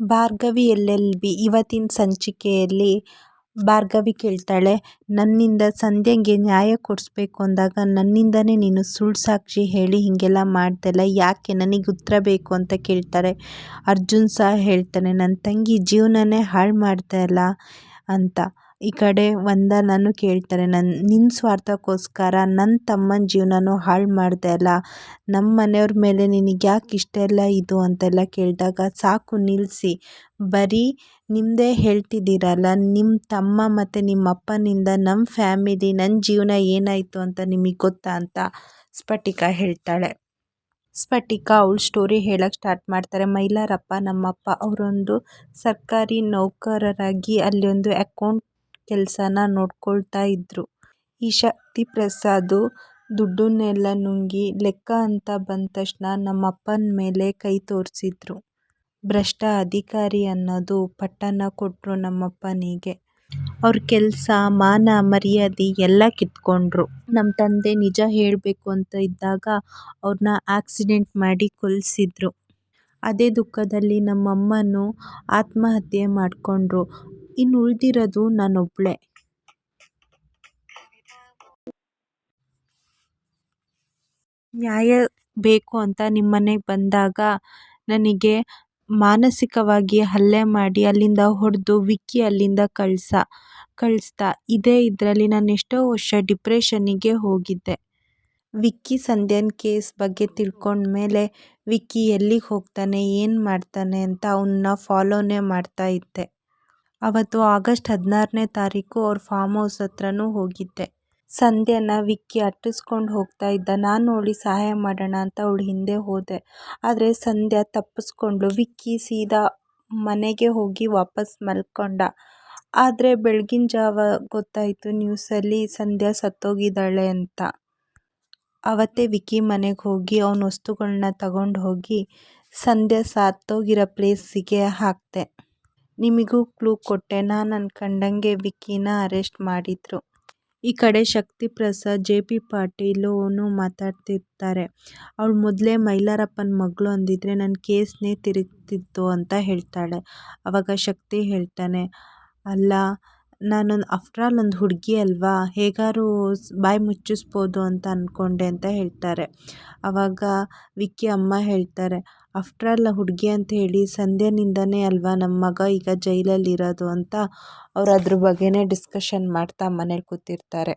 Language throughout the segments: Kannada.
ಭಾರ್ಗವಿ ಎಲ್ ಎಲ್ ಬಿ ಇವತ್ತಿನ ಸಂಚಿಕೆಯಲ್ಲಿ ಭಾರ್ಗವಿ ಕೇಳ್ತಾಳೆ, ನನ್ನಿಂದ ಸಂಧ್ಯಂಗೆ ನ್ಯಾಯ ಕೊಡಿಸ್ಬೇಕು ಅಂದಾಗ ನನ್ನಿಂದನೇ ನೀನು ಸುಳ್ಳು ಸಾಕ್ಷಿ ಹೇಳಿ ಹೀಗೆಲ್ಲ ಮಾಡ್ದಲ್ಲ, ಯಾಕೆ ನನಗೆ ಉತ್ತರ ಬೇಕು? ಅಂತ ಕೇಳ್ತಾರೆ. ಅರ್ಜುನ್ ಸಹ ಹೇಳ್ತಾನೆ ನನ್ನ ತಂಗಿ ಜೀವನನೇ ಹಾಳು ಮಾಡ್ತಾಯಿಲ್ಲ ಅಂತ. ಈ ಕಡೆ ಒಂದ ನಾನು ಕೇಳ್ತಾರೆ ನನ್ನ ನಿನ್ನ ಸ್ವಾರ್ಥಕ್ಕೋಸ್ಕರ ನನ್ನ ತಮ್ಮನ ಜೀವನನೂ ಹಾಳು ಮಾಡಿದೆ ಅಲ್ಲ ನಮ್ಮ ಮನೆಯವ್ರ ಮೇಲೆ ನಿನಗೆ ಯಾಕೆ ಇಷ್ಟೆಲ್ಲ ಇದು? ಅಂತೆಲ್ಲ ಕೇಳಿದಾಗ, ಸಾಕು ನಿಲ್ಲಿಸಿ ಬರೀ ನಿಮ್ಮದೇ ಹೇಳ್ತಿದ್ದೀರಲ್ಲ ನಿಮ್ಮ ತಮ್ಮ ಮತ್ತು ನಿಮ್ಮ ಅಪ್ಪನಿಂದ ನಮ್ಮ ಫ್ಯಾಮಿಲಿ ನನ್ನ ಜೀವನ ಏನಾಯಿತು ಅಂತ ನಿಮಗೆ ಗೊತ್ತಾ? ಅಂತ ಸ್ಫಟಿಕ ಹೇಳ್ತಾಳೆ. ಸ್ಫಟಿಕ ಅವಳು ಸ್ಟೋರಿ ಹೇಳಕ್ಕೆ ಸ್ಟಾರ್ಟ್ ಮಾಡ್ತಾರೆ. ಮೈಲಾರಪ್ಪ, ನಮ್ಮಪ್ಪ, ಅವರೊಂದು ಸರ್ಕಾರಿ ನೌಕರರಾಗಿ ಅಲ್ಲಿ ಒಂದು ಅಕೌಂಟ್ ಕೆಲಸನ ನೋಡ್ಕೊಳ್ತಾ ಇದ್ದರು ಈ ಶಕ್ತಿ ಪ್ರಸಾದ್ ದುಡ್ಡನ್ನೆಲ್ಲ ನುಂಗಿ ಲೆಕ್ಕ ಅಂತ ಬಂದ ತಕ್ಷಣ ನಮ್ಮಪ್ಪನ ಮೇಲೆ ಕೈ ತೋರಿಸಿದ್ರು. ಭ್ರಷ್ಟ ಅಧಿಕಾರಿ ಅನ್ನೋದು ಪಟ್ಟನ ಕೊಟ್ಟರು ನಮ್ಮಪ್ಪನಿಗೆ. ಅವ್ರ ಕೆಲಸ, ಮಾನ, ಮರ್ಯಾದೆ ಎಲ್ಲ ಕಿತ್ಕೊಂಡ್ರು. ನಮ್ಮ ತಂದೆ ನಿಜ ಹೇಳಬೇಕು ಅಂತ ಇದ್ದಾಗ ಅವ್ರನ್ನ ಆಕ್ಸಿಡೆಂಟ್ ಮಾಡಿ ಕೊಲ್ಸಿದ್ರು. ಅದೇ ದುಃಖದಲ್ಲಿ ನಮ್ಮಮ್ಮನೂ ಆತ್ಮಹತ್ಯೆ ಮಾಡಿಕೊಂಡ್ರು. ಇನ್ನು ಉಳಿದಿರೋದು ನಾನೊಬ್ಬಳೇ ನ್ಯಾಯ ಬೇಕು ಅಂತ ನಿಮ್ಮನೆಗೆ ಬಂದಾಗ ನನಗೆ ಮಾನಸಿಕವಾಗಿ ಹಲ್ಲೆ ಮಾಡಿ ಅಲ್ಲಿಂದ ಹೊಡೆದು ವಿಕ್ಕಿ ಅಲ್ಲಿಂದ ಕಳ್ಸ, ಕಳಿಸ್ತಾ. ಇದೇ ಇದರಲ್ಲಿ ನಾನು ಎಷ್ಟೋ ವರ್ಷ ಡಿಪ್ರೆಷನ್ನಿಗೆ ಹೋಗಿದ್ದೆ. ವಿಕ್ಕಿ ಸಂಧ್ಯನ್ ಕೇಸ್ ಬಗ್ಗೆ ತಿಳ್ಕೊಂಡ್ಮೇಲೆ ವಿಕ್ಕಿ ಎಲ್ಲಿಗೆ ಹೋಗ್ತಾನೆ, ಏನು ಮಾಡ್ತಾನೆ ಅಂತ ಅವನ್ನ ಫಾಲೋನೇ ಮಾಡ್ತಾ ಇದ್ದೆ. ಅವತ್ತು ಆಗಸ್ಟ್ ಹದಿನಾರನೇ ತಾರೀಕು ಅವ್ರ ಫಾರ್ಮ್ ಹೌಸ್ ಹತ್ರನೂ ಹೋಗಿದ್ದೆ. ಸಂಧ್ಯಾನ ವಿಕ್ಕಿ ಅಟ್ಟಿಸ್ಕೊಂಡು ಹೋಗ್ತಾ ಇದ್ದ, ನಾನು ಅವಳಿ ಸಹಾಯ ಮಾಡೋಣ ಅಂತ ಅವಳು ಹಿಂದೆ ಹೋದೆ. ಆದರೆ ಸಂಧ್ಯಾ ತಪ್ಪಿಸ್ಕೊಂಡು ವಿಕ್ಕಿ ಸೀದಾ ಮನೆಗೆ ಹೋಗಿ ವಾಪಸ್ ಮಲ್ಕೊಂಡ. ಆದರೆ ಬೆಳಗಿನ ಜಾವ ಗೊತ್ತಾಯಿತು ನ್ಯೂಸಲ್ಲಿ ಸಂಧ್ಯಾ ಸತ್ತೋಗಿದ್ದಾಳೆ ಅಂತ. ಅವತ್ತೇ ವಿಕ್ಕಿ ಮನೆಗೆ ಹೋಗಿ ಅವನ ವಸ್ತುಗಳನ್ನ ತಗೊಂಡು ಹೋಗಿ ಸಂಧ್ಯಾ ಸತ್ತೋಗಿರೋ ಪ್ಲೇಸಿಗೆ ಹಾಕಿದೆ. ನಿಮಗೂ ಕ್ಲೂ ಕೊಟ್ಟೆ. ನಾನು ಅನ್ಕೊಂಡಂಗೆ ವಿಕ್ಕಿನ ಅರೆಸ್ಟ್ ಮಾಡಿದರು. ಈ ಕಡೆ ಶಕ್ತಿ ಪ್ರಸಾದ್ ಜೆ ಪಿ ಪಾಟೀಲೂ ಮಾತಾಡ್ತಿರ್ತಾರೆ. ಅವಳು ಮೊದಲೇ ಮೈಲಾರಪ್ಪನ ಮಗಳು ಅಂದಿದ್ರೆ ನನ್ನ ಕೇಸ್ನೇ ತಿರುಗ್ತಿತ್ತು ಅಂತ ಹೇಳ್ತಾಳೆ. ಆವಾಗ ಶಕ್ತಿ ಹೇಳ್ತಾನೆ, ಅಲ್ಲ, ನಾನೊಂದು ಆಫ್ಟರ್ ಆಲ್ ಒಂದು ಹುಡುಗಿ ಅಲ್ವಾ? ಹೇಗಾರು ಬಾಯಿ ಮುಚ್ಚಿಸ್ಬೋದು ಅಂತ ಅಂದ್ಕೊಂಡೆ ಅಂತ ಹೇಳ್ತಾರೆ. ಆವಾಗ ವಿಕ್ಕಿ ಅಮ್ಮ ಹೇಳ್ತಾರೆ ಆಫ್ಟರ್ ಆಲ್ ಹುಡುಗಿ ಅಂತ ಹೇಳಿ ಸಂಧ್ಯಾನಿಂದನೇ ಅಲ್ವಾ ನಮ್ಮ ಮಗ ಈಗ ಜೈಲಲ್ಲಿರೋದು ಅಂತ ಅವ್ರು ಅದ್ರ ಬಗ್ಗೆನೇ ಡಿಸ್ಕಷನ್ ಮಾಡ್ತಾ ಮನೇಲಿ ಕೂತಿರ್ತಾರೆ.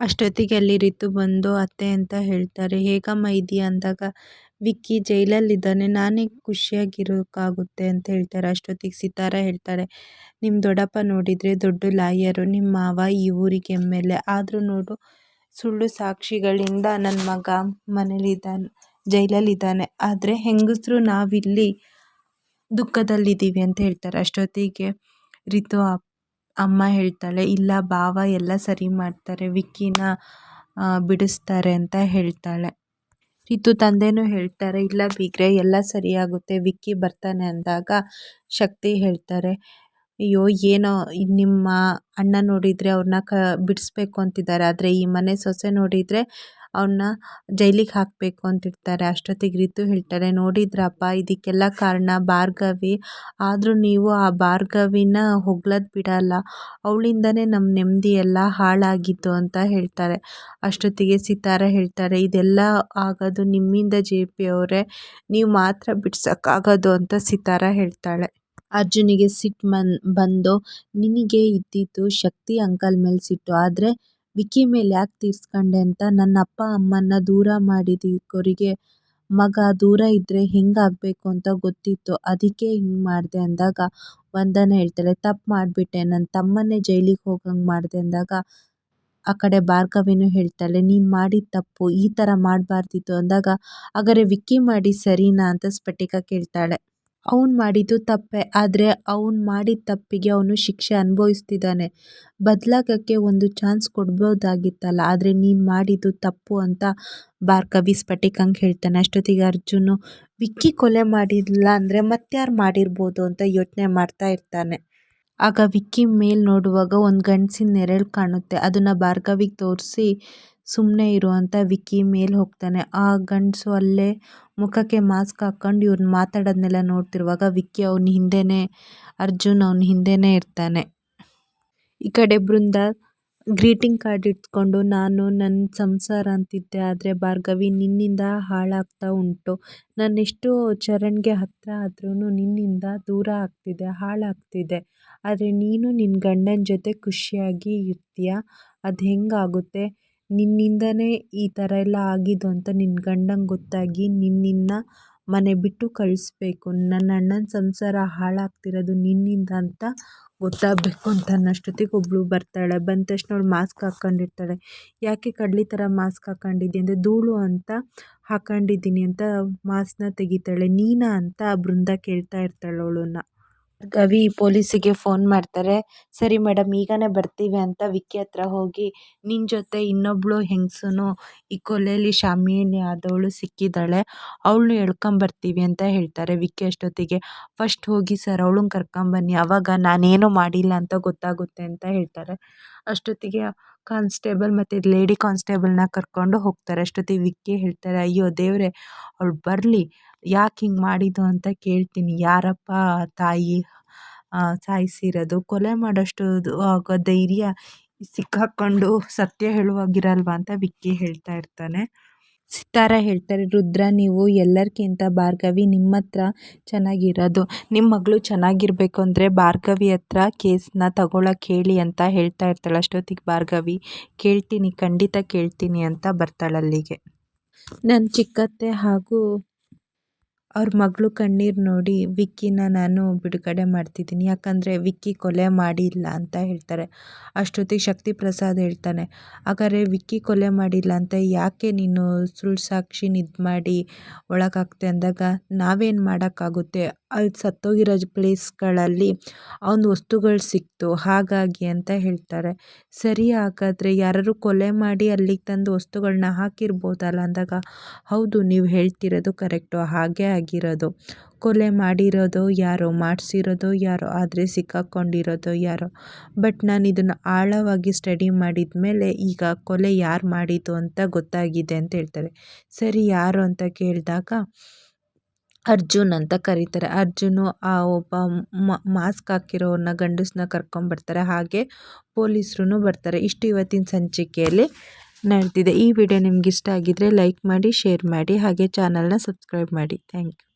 ಅಷ್ಟೊತ್ತಿಗೆ ಅಲ್ಲಿ ರಿತು ಬಂದು ಅತ್ತೆ ಅಂತ ಹೇಳ್ತಾರೆ, ಹೇಗಮ್ಮ ಇದೆಯಾ? ಅಂದಾಗ, ವಿಕ್ಕಿ ಜೈಲಲ್ಲಿದ್ದಾನೆ ನಾನೇ ಖುಷಿಯಾಗಿರೋಕ್ಕಾಗುತ್ತೆ ಅಂತ ಹೇಳ್ತಾರೆ. ಅಷ್ಟೊತ್ತಿಗೆ ಸಿತಾರ ಹೇಳ್ತಾರೆ ನಿಮ್ಮ ದೊಡ್ಡಪ್ಪ ನೋಡಿದರೆ ದೊಡ್ಡ ಲಾಯರು ನಿಮ್ಮ ಮಾವ ಈ ಊರಿಗೆ ಎಂ ಎಲ್ ಎ. ಆದರೂ ನೋಡು, ಸುಳ್ಳು ಸಾಕ್ಷಿಗಳಿಂದ ನನ್ನ ಮಗ ಮನೇಲಿದ್ದಾನೆ. ಜೈಲಲ್ಲಿದ್ದಾನೆ ಆದರೆ ಹೆಂಗಸರು ನಾವಿಲ್ಲಿ ದುಃಖದಲ್ಲಿದ್ದೀವಿ ಅಂತ ಹೇಳ್ತಾರೆ. ಅಷ್ಟೊತ್ತಿಗೆ ರಿತು ಅಮ್ಮ ಹೇಳ್ತಾಳೆ, ಇಲ್ಲ ಭಾವ, ಎಲ್ಲ ಸರಿ ಮಾಡ್ತಾರೆ, ವಿಕ್ಕಿನ ಬಿಡಿಸ್ತಾರೆ ಅಂತ ಹೇಳ್ತಾಳೆ. ರಿತು ತಂದೆನೂ ಹೇಳ್ತಾರೆ, ಇಲ್ಲ ಬೀಗ್ರೆ, ಎಲ್ಲ ಸರಿಯಾಗುತ್ತೆ ವಿಕ್ಕಿ ಬರ್ತಾನೆ ಅಂದಾಗ ಶಕ್ತಿ ಹೇಳ್ತಾರೆ, ಅಯ್ಯೋ, ಏನೋ, ನಿಮ್ಮ ಅಣ್ಣ ನೋಡಿದರೆ ಅವ್ರನ್ನ ಕ, ಬಿಡಿಸ್ಬೇಕು ಅಂತಿದ್ದಾರೆ, ಆದರೆ ಈ ಮನೆ ಸೊಸೆ ನೋಡಿದರೆ ಅವನ್ನ ಜೈಲಿಗೆ ಹಾಕಬೇಕು ಅಂತಿರ್ತಾರೆ. ಅಷ್ಟೊತ್ತಿಗೆ ರಿತು ಹೇಳ್ತಾರೆ, ನೋಡಿದ್ರಪ್ಪ, ಇದಕ್ಕೆಲ್ಲ ಕಾರಣ ಭಾರ್ಗವಿ. ಆದರೂ ನೀವು ಆ ಭಾರ್ಗವಿನ ಹೊಗ್ಳೋದು ಬಿಡಲ್ಲ. ಅವಳಿಂದನೇ ನಮ್ಮ ನೆಮ್ಮದಿ ಎಲ್ಲ ಹಾಳಾಗಿದ್ದು ಅಂತ ಹೇಳ್ತಾರೆ. ಅಷ್ಟೊತ್ತಿಗೆ ಸಿತಾರ ಹೇಳ್ತಾರೆ, ಇದೆಲ್ಲ ಆಗೋದು ನಿಮ್ಮಿಂದ ಜೆ. ಪಿ. ಅವರೇ. ನೀವು ಮಾತ್ರ ಬಿಡ್ಸೋಕ್ಕಾಗೋದು ಅಂತ ಸಿತಾರ ಹೇಳ್ತಾಳೆ. ಅರ್ಜುನಿಗೆ ಸಿಟ್ಟು ಮನ್ ಬಂದು, ನಿನಗೆ ಇದ್ದಿದ್ದು ಶಕ್ತಿ ಅಂಕಲ್ ಮೇಲೆ ಸಿಟ್ಟು. ಆದರೆ ವಿಕ್ಕಿ ಮೇಲೆ ಯಾಕೆ ತೀರಿಸ್ಕೊಂಡೆ ಅಂತ ನನ್ನ ಅಪ್ಪ ಅಮ್ಮನ್ನ ದೂರ ಮಾಡಿದವರಿಗೆ ಮಗ ದೂರ ಇದ್ದರೆ ಹೆಂಗಾಗಬೇಕು ಅಂತ ಗೊತ್ತಿತ್ತು. ಅದಕ್ಕೆ ಹಿಂಗೆ ಮಾಡಿದೆ ಅಂದಾಗ ವಂದನ ಹೇಳ್ತಾಳೆ, ತಪ್ಪು ಮಾಡಿಬಿಟ್ಟೆ ನನ್ನ ತಮ್ಮನ್ನೇ ಜೈಲಿಗೆ ಹೋಗಂಗೆ ಮಾಡಿದೆ ಅಂದಾಗ ಆ ಕಡೆ ಭಾರ್ಗವಿನೂ ಹೇಳ್ತಾಳೆ, ನೀನು ಮಾಡಿದ ತಪ್ಪು, ಈ ಥರ ಮಾಡಬಾರ್ದಿತ್ತು ಅಂದಾಗ, ಹಾಗಾದ್ರೆ ವಿಕ್ಕಿ ಮಾಡಿ ಸರಿನಾ? ಅಂತ ಸ್ಫಟಿಕ ಕೇಳ್ತಾಳೆ. ಅವ್ನು ಮಾಡಿದ್ದು ತಪ್ಪೇ, ಆದರೆ ಅವ್ನು ಮಾಡಿದ ತಪ್ಪಿಗೆ ಅವನು ಶಿಕ್ಷೆ ಅನುಭವಿಸ್ತಿದ್ದಾನೆ. ಬದಲಾಗೋಕ್ಕೆ ಒಂದು ಚಾನ್ಸ್ ಕೊಡ್ಬೋದಾಗಿತ್ತಲ್ಲ, ಆದರೆ ನೀನು ಮಾಡಿದ್ದು ತಪ್ಪು ಅಂತ ಭಾರ್ಗವಿ ಸ್ಫಟಿಕಂಗೆ ಹೇಳ್ತಾನೆ. ಅಷ್ಟೊತ್ತಿಗೆ ಅರ್ಜುನು, ವಿಕ್ಕಿ ಕೊಲೆ ಮಾಡಿಲ್ಲ ಅಂದರೆ ಮತ್ತಾರು ಮಾಡಿರ್ಬೋದು ಅಂತ ಯೋಚನೆ ಮಾಡ್ತಾ ಇರ್ತಾನೆ. ಆಗ ವಿಕ್ಕಿ ಮೇಲೆ ನೋಡುವಾಗ ಒಂದು ಗಂಡಸಿನ ನೆರಳು ಕಾಣುತ್ತೆ. ಅದನ್ನು ಭಾರ್ಗವಿಗೆ ತೋರಿಸಿ ಸುಮ್ಮನೆ ಇರು ಅಂತ ವಿಕ್ಕಿ ಮೇಲೆ ಹೋಗ್ತಾನೆ. ಆ ಗಂಡಸು ಅಲ್ಲೇ ಮುಖಕ್ಕೆ ಮಾಸ್ಕ್ ಹಾಕ್ಕೊಂಡು ಇವ್ರನ್ನ ಮಾತಾಡೋದನ್ನೆಲ್ಲ ನೋಡ್ತಿರುವಾಗ ವಿಕ್ಕಿ ಅವನ ಹಿಂದೆನೇ, ಅರ್ಜುನ್ ಅವನ ಹಿಂದೆನೇ ಇರ್ತಾನೆ. ಈ ಕಡೆ ಬೃಂದ ಗ್ರೀಟಿಂಗ್ ಕಾರ್ಡ್ ಇಟ್ಕೊಂಡು, ನಾನು ನನ್ನ ಸಂಸಾರ ಅಂತಿದ್ದೆ, ಆದರೆ ಭಾರ್ಗವಿ ನಿನ್ನಿಂದ ಹಾಳಾಗ್ತಾ ಉಂಟು. ನಾನೆಷ್ಟು ಚರಣ್ಗೆ ಹತ್ತಿರ ಆದ್ರೂ ನಿನ್ನಿಂದ ದೂರ ಆಗ್ತಿದೆ, ಹಾಳಾಗ್ತಿದೆ. ಆದರೆ ನೀನು ನಿನ್ನ ಗಂಡನ ಜೊತೆ ಖುಷಿಯಾಗಿ ಇರ್ತೀಯ? ಅದು ಹೆಂಗಾಗುತ್ತೆ? ನಿನ್ನಿಂದನೇ ಈ ಥರ ಎಲ್ಲ ಆಗಿದ್ದು ಅಂತ ನಿನ್ನ ಗಂಡಂಗೆ ಗೊತ್ತಾಗಿ ನಿನ್ನನ್ನ ಮನೆ ಬಿಟ್ಟು ಕಳಿಸ್ಬೇಕು. ನನ್ನ ಅಣ್ಣನ ಸಂಸಾರ ಹಾಳಾಗ್ತಿರೋದು ನಿನ್ನಿಂದ ಅಂತ ಗೊತ್ತಾಗಬೇಕು ಅಂತ ಅನ್ನೋಷ್ಟೊತ್ತಿಗೆ ಒಬ್ಬಳು ಬರ್ತಾಳೆ. ಬಂದ ತಕ್ಷಣ ಅವಳು ಮಾಸ್ಕ್ ಹಾಕ್ಕೊಂಡಿರ್ತಾಳೆ. ಯಾಕೆ ಕಡ್ಲಿ ಥರ ಮಾಸ್ಕ್ ಹಾಕ್ಕೊಂಡಿದ್ದೆ? ಅಂದರೆ, ಧೂಳು ಅಂತ ಹಾಕ್ಕೊಂಡಿದ್ದೀನಿ ಅಂತ ಮಾಸ್ಕ್ನ ತೆಗಿತಾಳೆ. ನೀನಾ? ಅಂತ ಬೃಂದ ಕೇಳ್ತಾ ಇರ್ತಾಳೆ ಅವಳನ್ನ. ಗವಿ ಪೊಲೀಸಿಗೆ ಫೋನ್ ಮಾಡ್ತಾರೆ, ಸರಿ ಮೇಡಮ್, ಈಗನೇ ಬರ್ತೀವಿ ಅಂತ ವಿಕ್ಕಿ ಹತ್ರ ಹೋಗಿ ನಿನ್ನ ಜೊತೆ ಇನ್ನೊಬ್ಳು ಹೆಂಗಸೂ ಈ ಕೊಲೆಯಲ್ಲಿ ಶಾಮಿಯಲ್ಲಿ ಆದವಳು ಸಿಕ್ಕಿದ್ದಾಳೆ, ಅವಳನ್ನು ಎಳ್ಕೊಂಬರ್ತೀವಿ ಅಂತ ಹೇಳ್ತಾರೆ ವಿಕ್ಕಿ ಅಷ್ಟೊತ್ತಿಗೆ. ಫಸ್ಟ್ ಹೋಗಿ ಸರ್ ಅವಳನ್ನ ಕರ್ಕೊಂಬನ್ನಿ ಅವಾಗ ನಾನೇನು ಮಾಡಿಲ್ಲ ಅಂತ ಗೊತ್ತಾಗುತ್ತೆ ಅಂತ ಹೇಳ್ತಾರೆ. ಅಷ್ಟೊತ್ತಿಗೆ ಕಾನ್ಸ್ಟೇಬಲ್ ಮತ್ತು ಲೇಡಿ ಕಾನ್ಸ್ಟೇಬಲ್ನ ಕರ್ಕೊಂಡು ಹೋಗ್ತಾರೆ. ಅಷ್ಟೊತ್ತಿಗೆ ವಿಕ್ಕಿ ಹೇಳ್ತಾರೆ, ಅಯ್ಯೋ ದೇವರೇ, ಅವಳು ಬರಲಿ ಯಾಕೆ ಹಿಂಗೆ ಮಾಡಿದ್ದು ಅಂತ ಕೇಳ್ತೀನಿ. ಯಾರಪ್ಪ ತಾಯಿ ಸಾಯಿಸಿರೋದು? ಕೊಲೆ ಮಾಡೋಷ್ಟು ಆಗೋ ಧೈರ್ಯ ಸಿಕ್ಕಾಕ್ಕೊಂಡು ಸತ್ಯ ಹೇಳುವಾಗಿರಲ್ವ ಅಂತ ವಿಕ್ಕಿ ಹೇಳ್ತಾ ಇರ್ತಾನೆ. ಸಿತಾರ ಹೇಳ್ತಾರೆ ರುದ್ರ, ನೀವು ಎಲ್ಲರಿಗಿಂತ ಭಾರ್ಗವಿ ನಿಮ್ಮ ಹತ್ರ ಚೆನ್ನಾಗಿರೋದು. ನಿಮ್ಮ ಮಗಳು ಚೆನ್ನಾಗಿರಬೇಕು ಅಂದರೆ ಭಾರ್ಗವಿ ಹತ್ರ ಕೇಸನ್ನ ತಗೊಳಕ್ಕೆ ಹೇಳಿ ಅಂತ ಹೇಳ್ತಾ ಇರ್ತಾಳೆ. ಅಷ್ಟೊತ್ತಿಗೆ ಭಾರ್ಗವಿ, ಕೇಳ್ತೀನಿ, ಖಂಡಿತ ಕೇಳ್ತೀನಿ ಅಂತ ಬರ್ತಾಳಲ್ಲಿಗೆ ನನ್ನ ಚಿಕ್ಕತ್ತೆ ಹಾಗೂ ಅವ್ರ ಮಗಳು ಕಣ್ಣೀರು ನೋಡಿ, ವಿಕ್ಕಿನ ನಾನು ಬಿಡುಗಡೆ ಮಾಡ್ತಿದ್ದೀನಿ. ಯಾಕಂದರೆ ವಿಕ್ಕಿ ಕೊಲೆ ಮಾಡಿಲ್ಲ ಅಂತ ಹೇಳ್ತಾರೆ. ಅಷ್ಟೊತ್ತಿಗೆ ಶಕ್ತಿ ಪ್ರಸಾದ್ ಹೇಳ್ತಾನೆ, ಹಾಗಾದ್ರೆ ವಿಕ್ಕಿ ಕೊಲೆ ಮಾಡಿಲ್ಲ ಅಂತ ಯಾಕೆ ನೀನು ಸುಳ್ಳು ಸಾಕ್ಷಿನ ಇದು ಮಾಡಿ ಒಳಗಾಕ್ತೆ ಅಂದಾಗ, ನಾವೇನು ಮಾಡೋಕ್ಕಾಗುತ್ತೆ? ಅಲ್ಲಿ ಸತ್ತೋಗಿರೋ ಪ್ಲೇಸ್ಗಳಲ್ಲಿ ಅವನ ವಸ್ತುಗಳು ಸಿಕ್ತು, ಹಾಗಾಗಿ ಅಂತ ಹೇಳ್ತಾರೆ. ಸರಿ ಹಾಗಾದರೆ ಯಾರಾದ್ರು ಕೊಲೆ ಮಾಡಿ ಅಲ್ಲಿಗೆ ತಂದು ವಸ್ತುಗಳನ್ನ ಹಾಕಿರ್ಬೋದಲ್ಲ ಅಂದಾಗ? ಹೌದು, ನೀವು ಹೇಳ್ತಿರೋದು ಕರೆಕ್ಟು, ಹಾಗೇ ಆಗಿರೋದು. ಕೊಲೆ ಮಾಡಿರೋದು ಯಾರೋ, ಮಾಡಿಸಿರೋದು ಯಾರೋ, ಆದರೆ ಸಿಕ್ಕಾಕ್ಕೊಂಡಿರೋದು ಯಾರೋ. ಬಟ್ ನಾನು ಇದನ್ನು ಆಳವಾಗಿ ಸ್ಟಡಿ ಮಾಡಿದ ಮೇಲೆ ಈಗ ಕೊಲೆ ಯಾರು ಮಾಡಿದ್ದು ಅಂತ ಗೊತ್ತಾಗಿದೆ ಅಂತ ಹೇಳ್ತಾರೆ. ಸರಿ ಯಾರು ಅಂತ ಕೇಳಿದಾಗ ಅರ್ಜುನ್ ಅಂತ ಕರೀತಾರೆ. ಅರ್ಜುನು ಆ ಒಬ್ಬ ಮಾಸ್ಕ್ ಹಾಕಿರೋನ ಗಂಡಸನ್ನ ಕರ್ಕೊಂಬರ್ತಾರೆ ಹಾಗೆ ಪೊಲೀಸರು ಬರ್ತಾರೆ. ಇಷ್ಟು ಇವತ್ತಿನ ಸಂಚಿಕೆಯಲ್ಲಿ ನಡೆದಿದೆ. ಈ ವಿಡಿಯೋ ನಿಮ್ಗೆ ಇಷ್ಟ ಆಗಿದ್ದರೆ ಲೈಕ್ ಮಾಡಿ, ಶೇರ್ ಮಾಡಿ, ಹಾಗೆ ಚಾನಲ್ನ ಸಬ್ಸ್ಕ್ರೈಬ್ ಮಾಡಿ. Thank you